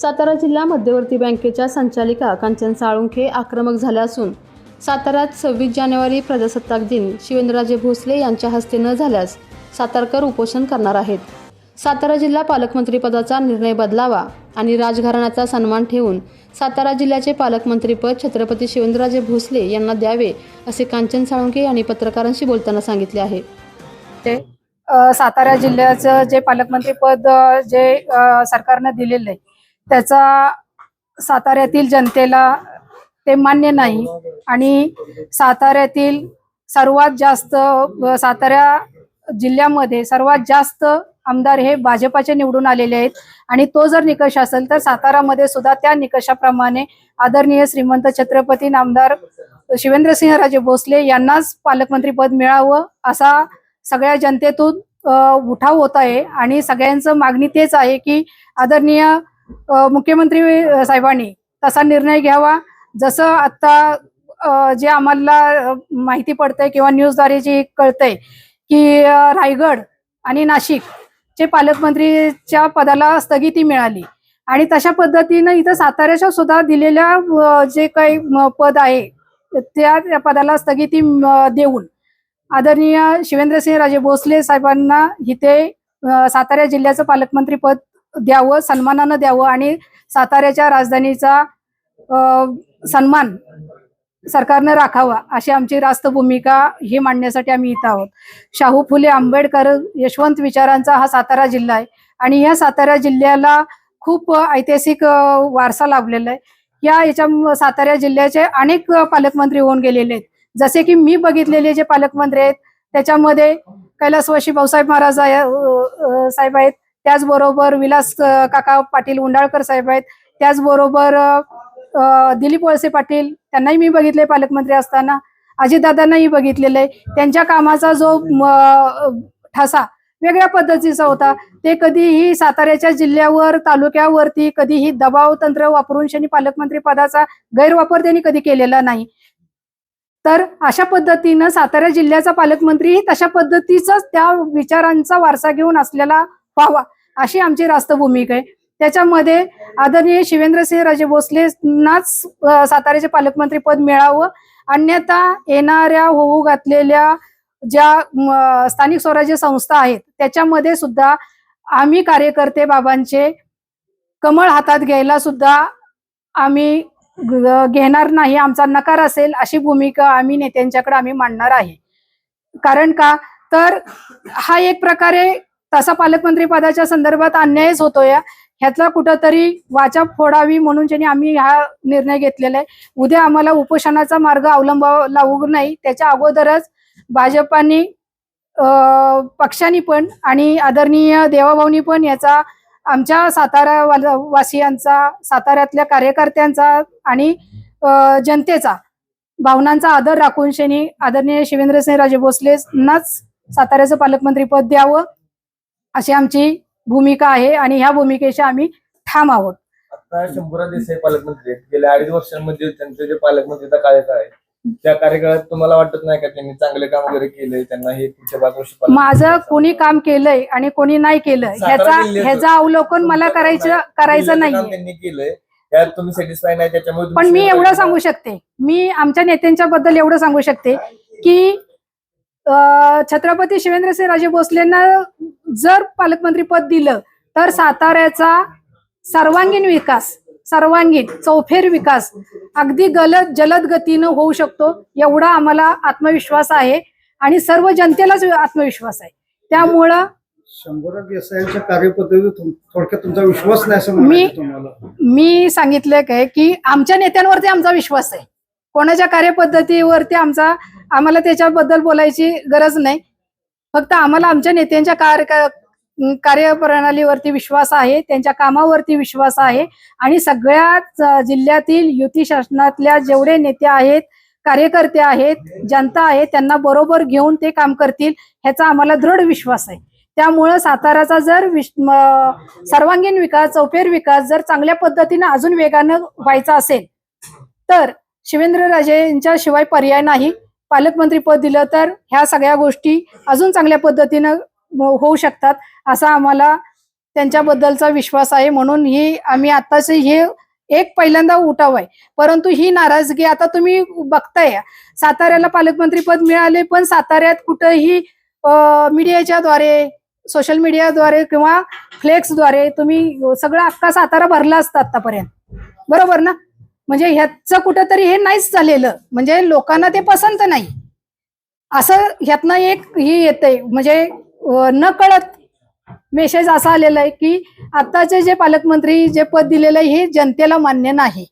सातारा जिल्हा मध्यवर्ती बँकेच्या संचालिका कांचन साळुंखे आक्रमक झाल्या असून साताऱ्यात सव्वीस जानेवारी प्रजासत्ताक दिन शिवेंद्रराजे भोसले यांच्या हस्ते न झाल्यास सातारकर उपोषण करणार आहेत. सातारा जिल्हा पालकमंत्रीपदाचा निर्णय बदलावा आणि राजघराण्याचा सन्मान ठेवून सातारा जिल्ह्याचे पालकमंत्रीपद छत्रपती शिवेंद्रराजे भोसले यांना द्यावे असे कांचन साळुंखे यांनी पत्रकारांशी बोलताना सांगितले आहे. ते सातारा जिल्ह्याचं जे पालकमंत्रीपद जे सरकारनं दिलेलं आहे त्याचा साताऱ्यातील जनतेला ते मान्य नाही. आणि साताऱ्यातील सर्वात जास्त सातारा जिल्ह्यामध्ये सर्वात जास्त आमदार हे भाजपाचे निवडून आलेले आहेत. आणि तो जर निकष असेल तर सातारामध्ये सुद्धा त्या निकषाप्रमाणे आदरणीय श्रीमंत छत्रपती नामदार शिवेंद्रसिंहराजे भोसले यांनाच पालकमंत्री पद मिळावं असा सगळ्या जनतेतून उठाव होत आहे. आणि सगळ्यांचं मागणी तेच आहे की आदरणीय मुख्यमंत्री साहेबांनी तसा निर्णय घ्यावा. जसं आता जे आम्हाला माहिती पडतंय किंवा न्यूजद्वारे जे कळतंय की रायगड आणि नाशिक चे पालकमंत्रीच्या पदाला स्थगिती मिळाली. आणि तशा पद्धतीनं इथं साताऱ्याच्या सुद्धा दिलेल्या जे काही पद आहे त्या पदाला स्थगिती देऊन आदरणीय शिवेंद्रसिंहराजे भोसले साहेबांना इथे साताऱ्या सातारा जिल्ह्याचं पालकमंत्री पद द्यावं सन्मानानं द्यावं आणि साताऱ्याच्या राजधानीचा सन्मान सरकारनं राखावा अशी आमची रास्त भूमिका ही मांडण्यासाठी आम्ही इथं आहोत. शाहू फुले आंबेडकर यशवंत विचारांचा हा सातारा जिल्हा आहे आणि या सातारा जिल्ह्याला खूप ऐतिहासिक वारसा लाभलेला आहे. या याच्या सातारा जिल्ह्याचे अनेक पालकमंत्री होऊन गेलेले आहेत. जसे की मी बघितलेले जे पालकमंत्री आहेत त्याच्यामध्ये कैलासवाशी भाऊसाहेब महाराज आहे, साहेब आहेत. त्याचबरोबर विलास काका पाटील उंडाळकर साहेब आहेत. त्याचबरोबर दिलीप वळसे पाटील त्यांनाही मी बघितले पालकमंत्री असताना. अजितदादांनाही बघितलेलं आहे त्यांच्या कामाचा जो ठसा वेगळ्या पद्धतीचा होता. ते कधीही साताऱ्याच्या जिल्ह्यावर तालुक्यावरती कधीही दबाव तंत्र वापरून शनी पालकमंत्री पदाचा गैरवापर त्यांनी कधी केलेला नाही. तर अशा पद्धतीनं सातारा जिल्ह्याचा पालकमंत्री तशा पद्धतीचाच त्या विचारांचा वारसा घेऊन असलेला व्हावा. अशी आमची रास्त भूमिका आहे. त्याच्यामध्ये आदरणीय शिवेंद्रसिंह राजे भोसलेंनाच साताऱ्याचे पालकमंत्री पद मिळावं. अन्यथा येणाऱ्या होऊ घातलेल्या ज्या स्थानिक स्वराज्य संस्था आहेत त्याच्यामध्ये सुद्धा आम्ही कार्यकर्ते बाबांचे कमळ हातात घ्यायला सुद्धा आम्ही ग- घेणार नाही आमचा नकार असेल अशी भूमिका आम्ही नेत्यांच्याकडे आम्ही मांडणार आहे. कारण का? तर हा एक प्रकारे तसा पालकमंत्री पदाच्या संदर्भात अन्यायच होतोय. ह्यातला कुठंतरी वाचा फोडावी म्हणून ज्यांनी आम्ही हा निर्णय घेतलेला आहे उद्या आम्हाला उपोषणाचा मार्ग अवलंबावा लागू नाही त्याच्या अगोदरच भाजपाने पक्षांनी पण आणि आदरणीय देवाभाऊनी पण याचा आमच्या सातारा वासियांचा साताऱ्यातल्या कार्यकर्त्यांचा आणि जनतेचा भावनांचा आदर राखून शनी आदरणीय शिवेंद्रसिंह राजे भोसलेंनाच साताऱ्याचं पालकमंत्री पद द्यावं. अशी आमची भूमिका आहे आणि ह्या भूमिकेशी आम्ही ठाम आहोत. आता शंभूराज देसाई पालकमंत्री आहेत. गेल्या अडीच वर्षांमध्ये त्यांचे जे पालकमंत्रीचा कार्यकाळ आहे त्या कार्यकाळात तुम्हाला वाटत नाही का त्यांनी चांगले काम वगैरे केलंय? त्यांना हे पुढच्या पाच वर्ष पालकमंत्री माझं? कोणी काम केलंय आणि कोणी नाही केलं सातारा ह्याचा जिल्ह्याचं- ह्याचं अवलोकन मला करायचं करायचं जिल्ह्याचं काम नाहीये. त्यांनी केलंय त्यात तुम्ही सॅटिस्फाय नाही त्याच्यामुळे तुम्ही पण मी एवढं सांगू शकते. मी आमच्या नेत्यांच्या बद्दल एवढं सांगू शकते की छत्रपती शिवेंद्रसिंह राजे भोसलेंना जर पालकमंत्री पद दिलं तर साताऱ्याचा सर्वांगीण विकास सर्वांगीण चौफेर विकास अगदी गलत जलद गतीनं होऊ शकतो एवढा आम्हाला आत्मविश्वास आहे. आणि सर्व जनतेलाच आत्मविश्वास आहे. त्यामुळं कार्यपद्धतीत तुमचा विश्वास नाही मी- मी सांगितलं काय की आमच्या नेत्यांवरती आमचा विश्वास आहे. कोणाच्या कार्यपद्धतीवरती आमचा आम्हाला त्याच्याबद्दल बोलायची गरज नाही. फक्त आम्हाला आमच्या नेत्यांच्या कार्य कार्यप्रणालीवरती विश्वास आहे त्यांच्या कामावरती विश्वास आहे आणि सगळ्याच जिल्ह्यातील युती शासनातल्या जेवढे नेते आहेत कार्यकर्ते आहेत जनता आहे त्यांना बरोबर घेऊन ते काम करतील ह्याचा आम्हाला दृढ विश्वास आहे. त्यामुळं साताराचा जर विश सर्वांगीण विकास चौफेर विकास जर चांगल्या पद्धतीनं अजून वेगानं व्हायचा असेल तर शिवेंद्रराजे यांच्या शिवाय पर्याय नाही. पालकमंत्री पद दिलं तर ह्या सगळ्या गोष्टी अजून चांगल्या पद्धतीनं होऊ शकतात असं आम्हाला त्यांच्याबद्दलचा विश्वास आहे. म्हणून ही आम्ही आताच हे एक पहिल्यांदा उठाव आहे. परंतु ही नाराजगी आता तुम्ही बघताय. साताऱ्याला पालकमंत्री पद मिळाले पण साताऱ्यात कुठंही मीडियाच्या द्वारे सोशल मीडियाद्वारे किंवा फ्लेक्सद्वारे तुम्ही सगळं अख्खा सातारा भरला असता आतापर्यंत. बरोबर ना? म्हणजे ह्याचं कुठंतरी हे नाहीच झालेलं. म्हणजे लोकांना ते पसंत नाही. असं ह्यातनं एक हे येते म्हणजे न कळत मेसेज असा आलेला आहे की आत्ताचे जे पालकमंत्री जे पद दिलेलं आहे हे जनतेला मान्य नाही.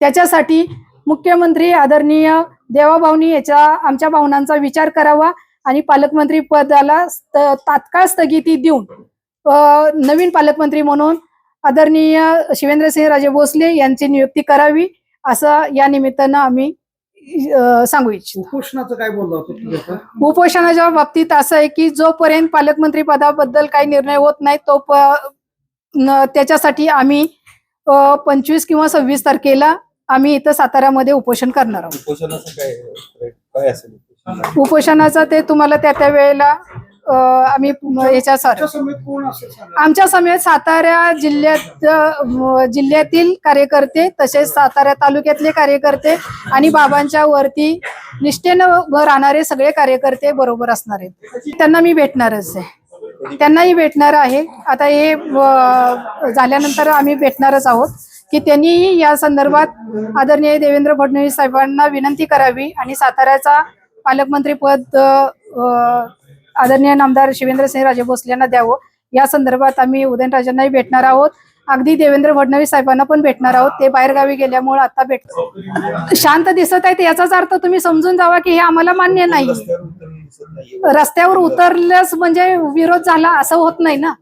त्याच्यासाठी मुख्यमंत्री आदरणीय देवाभावनी याच्या आमच्या भावनांचा विचार करावा आणि पालकमंत्री पदाला तात्काळ स्थगिती देऊन नवीन पालकमंत्री म्हणून आदरणीय शिवेंद्रसिंह राजे भोसले यांची नियुक्ती करावी असं या निमित्तानं आम्ही सांगू इच्छितो उपोषणाचं काय बोलला? उपोषणाच्या बाबतीत असं आहे की जोपर्यंत पालकमंत्री पदाबद्दल काही निर्णय होत नाही तो त्याच्यासाठी आम्ही पंचवीस किंवा सव्वीस तारखेला आम्ही इथं साताऱ्यामध्ये उपोषण करणार आहोत उपोषणाचं काय काय असेल उपोषण? उपोषणाचं ते तुम्हाला त्या त्या वेळेला आम्ही याच्या सर आमच्या समेत सातारा जिल्ह्यात जिल्ह्यातील कार्यकर्ते तसेच सातारा तालुक्यातले कार्यकर्ते आणि बाबांच्या वरती निष्ठेनं उभं राहणारे सगळे कार्यकर्ते बरोबर असणार आहेत. त्यांना मी भेटणारच आहे. त्यांनाही भेटणार आहे. आता हे झाल्यानंतर आम्ही भेटणारच आहोत की त्यांनीही या संदर्भात आदरणीय देवेंद्र फडणवीस साहेबांना विनंती करावी आणि साताऱ्याचा पालकमंत्री पद आदरणीय नामदार शिवेंद्रसिंह राजे भोसले यांना द्यावं. या संदर्भात आम्ही उदयनराजांनाही भेटणार आहोत. अगदी देवेंद्र फडणवीस साहेबांना पण भेटणार आहोत. ते बाहेरगावी गेल्यामुळे आता भेट शांत दिसत आहेत याचाच अर्थ तुम्ही समजून जावा की हे आम्हाला मान्य नाही. रस्त्यावर उतरल्यास म्हणजे विरोध झाला असं होत नाही ना.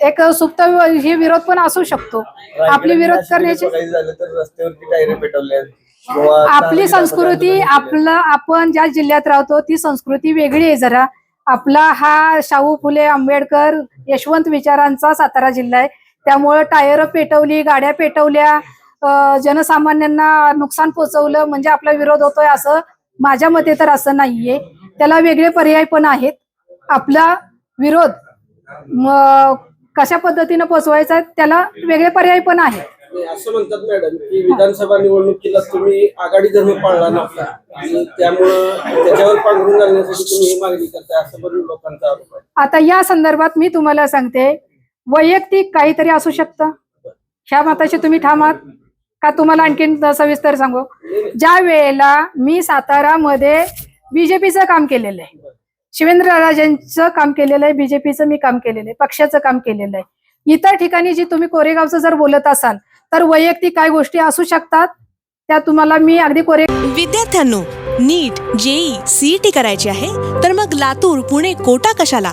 एक सुप्त हे विरोध पण असू शकतो. आपली विरोध करण्याची आपली संस्कृती. आपलं आपण ज्या जिल्ह्यात राहतो ती संस्कृती वेगळी आहे जरा. आपला हा शाहू फुले आंबेडकर यशवंत विचारांचा सातारा जिल्हा आहे. त्यामुळं टायर पेटवली गाड्या पेटवल्या जनसामान्यांना नुकसान पोचवलं म्हणजे आपला विरोध होतोय असं माझ्या मते तर असं नाहीये. त्याला वेगळे पर्याय पण आहेत. आपला विरोध कशा पद्धतीनं पोचवायचा आहे, त्याला वेगळे पर्याय पण आहेत. असं म्हणतात मॅडम की विधानसभा निवडणुकीला तुम्ही आघाडी धर्म पाळला नव्हता. आणि त्यामुळं त्याच्यावर पांघरून घालण्यासाठी तुम्ही ही मागणी करताय असं पण लोकांचा आरोप आहे. आता या संदर्भात मी तुम्हाला सांगते वैयक्तिक काहीतरी असू शकतं. ह्या मताशी तुम्ही ठामात. का तुम्हाला आणखीन सविस्तर सांगू? ज्या वेळेला मी सातारामध्ये बीजेपीचं काम केलेलं आहे शिवेंद्र राजेंचं काम केलेलं आहे बीजेपीचं मी काम केलेलं आहे पक्षाचं काम केलेलं आहे इतर ठिकाणी जी तुम्ही कोरेगावचं जर बोलत असाल तर वैयक्तिक काय गोष्टी असू शकतात. त्या तुम्हाला मी अगदी कोरे विद्यार्थ्यांनो नीट जेई सीईटी करायची आहे. तर मग लातूर पुणे कोटा कशाला?